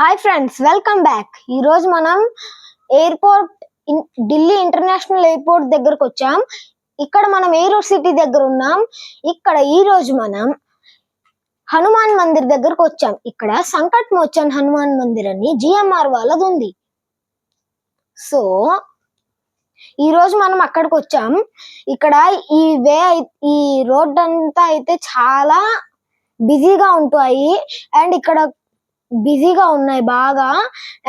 Hi friends welcome back ఈ రోజు మనం ఎయిర్పోర్ట్ ఢిల్లీ ఇంటర్నేషనల్ ఎయిర్పోర్ట్ దగ్గరకు వచ్చాం. ఇక్కడ మనం ఎయిరో సిటీ దగ్గర ఉన్నాం. ఇక్కడ ఈ రోజు మనం హనుమాన్ మందిర్ దగ్గరకు వచ్చాం. ఇక్కడ సంకట్ మోచన్ హనుమాన్ మందిర్ అని జిఎంఆర్ వాళ్ళది ఉంది. సో ఈ రోజు మనం అక్కడికి వచ్చాం. ఇక్కడ ఈ వే ఈ రోడ్ అంతా అయితే చాలా బిజీగా ఉంటాయి అండ్ ఇక్కడ బిజీగా ఉన్నాయి బాగా.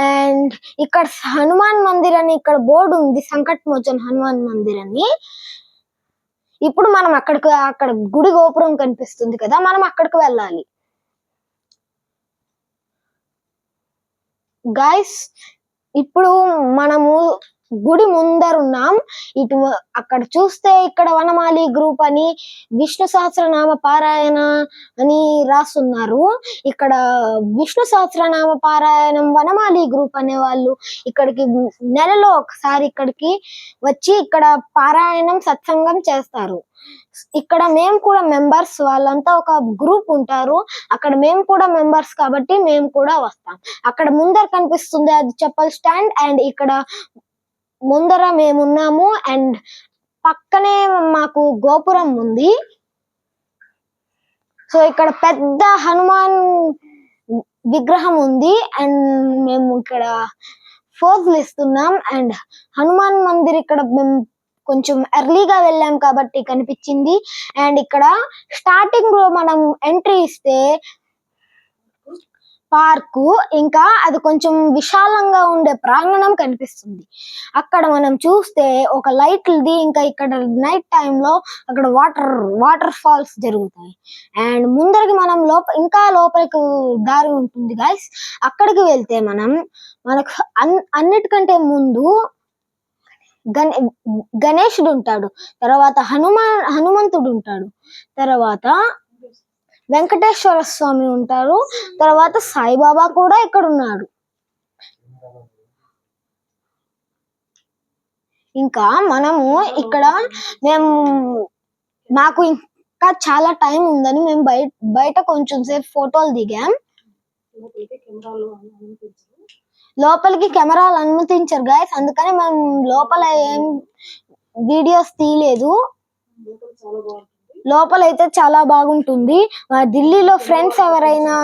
అండ్ ఇక్కడ హనుమాన్ మందిర్ అని ఇక్కడ బోర్డు ఉంది సంకట్ మోచన్ హనుమాన్ మందిర్ అని. ఇప్పుడు మనం అక్కడికి అక్కడ గుడి గోపురం కనిపిస్తుంది కదా మనం అక్కడికి వెళ్ళాలి. గాయస్ ఇప్పుడు మనము గుడి ముందర ఉన్నాం. ఇటు అక్కడ చూస్తే ఇక్కడ వనమాలి గ్రూప్ అని విష్ణు సహస్రనామ పారాయణ అని రాస్తున్నారు ఇక్కడ విష్ణు సహస్రనామ పారాయణం వనమాలి గ్రూప్ అనే వాళ్ళు ఇక్కడికి నెలలో ఒకసారి ఇక్కడికి వచ్చి ఇక్కడ పారాయణం సత్సంగం చేస్తారు. ఇక్కడ మేము కూడా మెంబర్స్ వాళ్ళంతా ఒక గ్రూప్ ఉంటారు. అక్కడ మేము కూడా మెంబర్స్ కాబట్టి మేము కూడా వస్తాం. అక్కడ ముందర కనిపిస్తుంది అది చెప్పల్ స్టాండ్ అండ్ ఇక్కడ ముందర మేము ఉన్నాము అండ్ పక్కనే మాకు గోపురం ఉంది. సో ఇక్కడ పెద్ద హనుమాన్ విగ్రహం ఉంది అండ్ మేము ఇక్కడ ఫోజులు ఇస్తున్నాం అండ్ హనుమాన్ మందిర్ ఇక్కడ మేము కొంచెం ఎర్లీగా వెళ్ళాం కాబట్టి కనిపించింది. అండ్ ఇక్కడ స్టార్టింగ్లో మనం ఎంట్రీ ఇస్తే పార్కు ఇంకా అది కొంచెం విశాలంగా ఉండే ప్రాంగణం కనిపిస్తుంది. అక్కడ మనం చూస్తే ఒక లైట్లది ఇంకా ఇక్కడ నైట్ టైంలో అక్కడ వాటర్ వాటర్ ఫాల్స్ జరుగుతాయి. అండ్ ముందరికి మనం లోప ఇంకా లోపలికి దారి ఉంటుంది గాయస్ అక్కడికి వెళ్తే మనం మనకు అన్- అన్నిటికంటే ముందు గణే గణేశుడు ఉంటాడు. తర్వాత హనుమాన్ హనుమంతుడు ఉంటాడు. తర్వాత వెంకటేశ్వర స్వామి ఉంటారు. తర్వాత సాయిబాబా కూడా ఇక్కడ ఉన్నాడు ఇంకా మనము ఇక్కడ మేము మాకు ఇంకా చాలా టైం ఉందని మేము బయట బయట కొంచెం సేపు ఫోటోలు దిగాం. లోపలికి కెమెరాలు అనుమతించారు గాయస్. అందుకని మేము లోపల ఏం వీడియోస్ తీయలేదు. లోపల అయితే చాలా బాగుంటుంది. ఢిల్లీలో ఫ్రెండ్స్ ఎవరైనా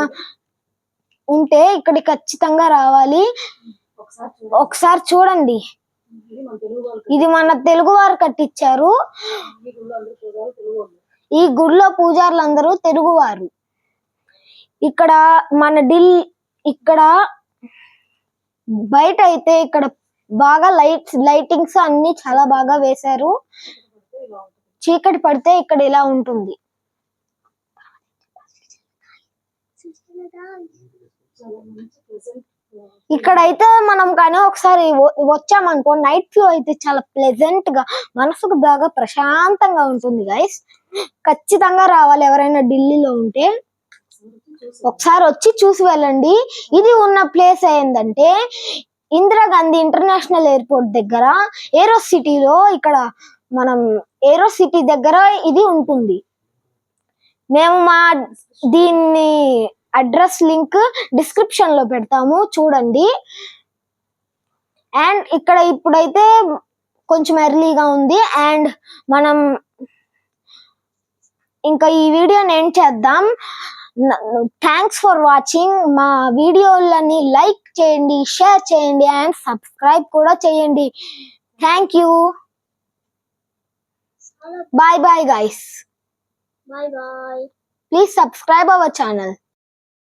ఉంటే ఇక్కడ ఖచ్చితంగా రావాలి. ఒకసారి చూడండి. ఇది మన తెలుగు వారు కట్టించారు. ఈ గుడిలో పూజారులు అందరూ తెలుగువారు. ఇక్కడ మన ఢిల్లీ ఇక్కడ బయట అయితే ఇక్కడ బాగా లైట్స్ లైటింగ్స్ అన్ని చాలా బాగా వేశారు. చీకటి పడితే ఇక్కడ ఇలా ఉంటుంది. ఇక్కడైతే మనం కానీ ఒకసారి వచ్చామనుకో నైట్ వ్యూ అయితే చాలా ప్లెజెంట్గా మనసుకు బాగా ప్రశాంతంగా ఉంటుంది గైస్ ఖచ్చితంగా రావాలి ఎవరైనా ఢిల్లీలో ఉంటే. ఒకసారి వచ్చి చూసి వెళ్ళండి. ఇది ఉన్న ప్లేస్ ఏంటంటే ఇందిరాగాంధీ ఇంటర్నేషనల్ ఎయిర్పోర్ట్ దగ్గర ఏరో సిటీలో ఇక్కడ మనం ఏరో సిటీ దగ్గర ఇది ఉంటుంది. మేము మా దీన్ని అడ్రస్ లింక్ డిస్క్రిప్షన్లో పెడతాము చూడండి. అండ్ ఇక్కడ ఇప్పుడైతే కొంచెం ఎర్లీగా ఉంది. అండ్ మనం ఇంకా ఈ వీడియోని ఎండ్ చేద్దాం? Thanks for watching. మా వీడియోలని లైక్ చేయండి షేర్ చేయండి అండ్ సబ్స్క్రైబ్ కూడా చేయండి. Thank you. Bye bye, guys. Bye bye. Please subscribe our channel.